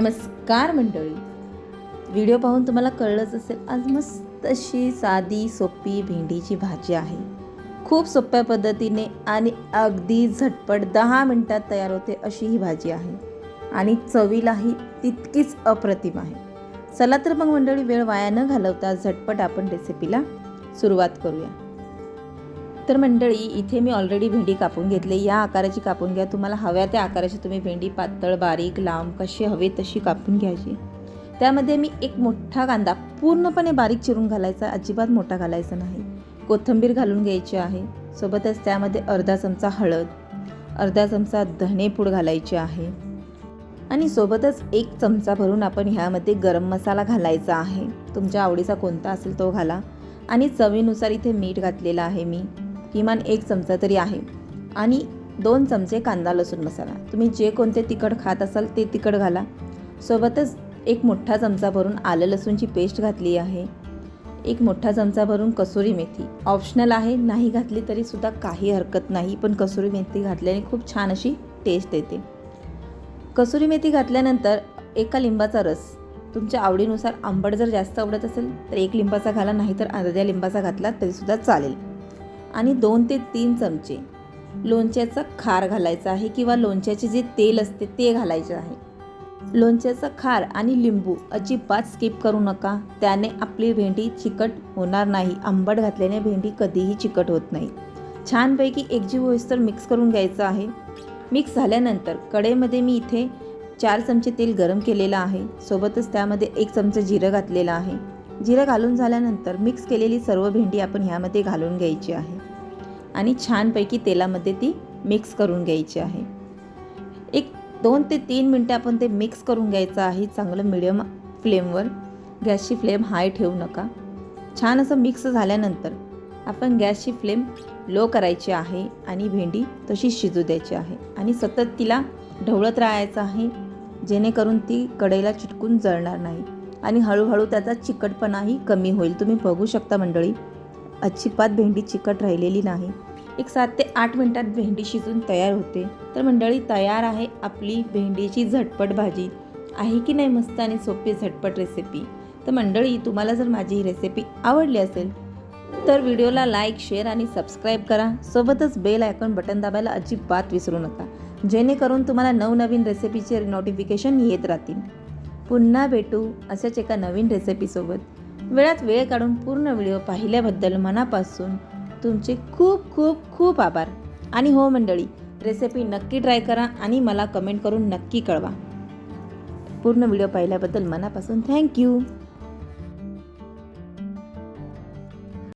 नमस्कार मंडळी. व्हिडिओ पाहून तुम्हाला कळलंच असेल आज मस्त अशी साधी सोपी भेंडीची भाजी आहे. खूप सोप्या पद्धतीने आणि अगदी झटपट दहा मिनटात तयार होते अशी ही भाजी आहे. आणि चवीलाही तितकीच अप्रतिम आहे. चला तर मग मंडळी वेळ वाया न घालवता झटपट आपण रेसिपीला सुरुवात करूया. तर मंडळी इथे मी ऑलरेडी भेंडी कापून घेतली. या आकाराची कापून घ्या. तुम्हाला हव्या त्या आकाराची तुम्ही भेंडी पातळ बारीक लांब कशी हवी तशी कापून घ्यायची. त्यामध्ये मी एक मोठा कांदा पूर्णपणे बारीक चिरून घालायचा अजिबात मोठा घालायचा नाही. कोथिंबीर घालून घ्यायची आहे. सोबतच त्यामध्ये अर्धा चमचा हळद अर्धा चमचा धनेपूड घालायची आहे. आणि सोबतच एक चमचा भरून आपण ह्यामध्ये गरम मसाला घालायचा आहे. तुमच्या आवडीचा कोणता असेल तो घाला. आणि चवीनुसार इथे मीठ घातलेलं आहे मी. किमान एक चमचा तरी आहे. आणि दोन चमचे कांदा लसूण मसाला. तुम्ही जे कोणते तिखट खात असाल ते तिखट घाला. सोबतच एक मोठा चमचा भरून आलं लसूणची पेस्ट घातली आहे. एक मोठा चमचा भरून कसुरी मेथी. ऑप्शनल आहे नाही घातली तरीसुद्धा काही हरकत नाही पण कसुरी मेथी घातल्याने खूप छान अशी टेस्ट येते. कसुरी मेथी घातल्यानंतर एका लिंबाचा रस. तुमच्या आवडीनुसार आंबट जर जास्त आवडत असेल तर एक लिंबाचा घाला नाही तर अर्ध्या लिंबाचा घातला तरीसुद्धा चालेल. आणि दोन ते तीन चमचे. लोणच्याचा खार घालायचा आहे किंवा लोणच्याचे जे तेल असते ते घालायचे आहे. लोणच्याचा खार आणि लिंबू अजिबात स्किप करू नका. त्याने आपली भेंडी चिकट होणार नाही. आंबट घातल्याने भेंडी कधीही चिकट होत नाही. छानपैकी एकजीव होईस्तर मिक्स करून घ्यायचं आहे. मिक्स झाल्यानंतर कडेमध्ये मी इथे चार चमचे तेल गरम केलेलं आहे. सोबतच त्यामध्ये एक चमचा जिरं घातलेलं आहे. जिरं घालून झाल्यानंतर मिक्स केलेली सर्व भेंडी आपण ह्यामध्ये घालून घ्यायची आहे. आणि छानपैकी तेलामध्ये ती मिक्स करून घ्यायची आहे. एक दोन ते तीन मिनटं आपण ते मिक्स करून घ्यायचं आहे चांगलं मिडियम फ्लेमवर. गॅसची फ्लेम हाय ठेवू नका. छान असं मिक्स झाल्यानंतर आपण गॅसची फ्लेम लो करायची आहे आणि भेंडी तशी शिजू द्यायची आहे. आणि सतत तिला ढवळत राहायचं आहे जेणेकरून ती कढईला चिटकून जळणार नाही. आणि हळूहळू त्याचा चिकटपणाही कमी होईल. तुम्ही बघू शकता मंडळी अजिबात भेंडी चिकट राहिलेली नाही. एक सात ते आठ मिनटात भेंडी शिजून तयार होते. तर मंडळी तयार आहे आपली भेंडीची झटपट भाजी. आहे की नाही मस्त आणि सोपी झटपट रेसिपी तर मंडळी तुम्हाला जर माझी ही रेसिपी आवडली असेल तर व्हिडिओला लाईक शेअर आणि सबस्क्राईब करा. सोबतच बेल आयकॉन बटन दाबायला अजिबात विसरू नका. जेणेकरून तुम्हाला नवनवीन रेसिपीचे नोटिफिकेशन येत राहतील. पुन्हा भेटू अशाच एका नवीन रेसिपीसोबत वेळात वेळ काढून पूर्ण व्हिडिओ पाहिल्याबद्दल मनापासून तुमचे खूप खूप खूप आभार. आणि हो मंडळी रेसिपी नक्की ट्राय करा आणि मला कमेंट करून नक्की कळवा. पूर्ण व्हिडिओ पाहिल्याबद्दल मनापासून थँक्यू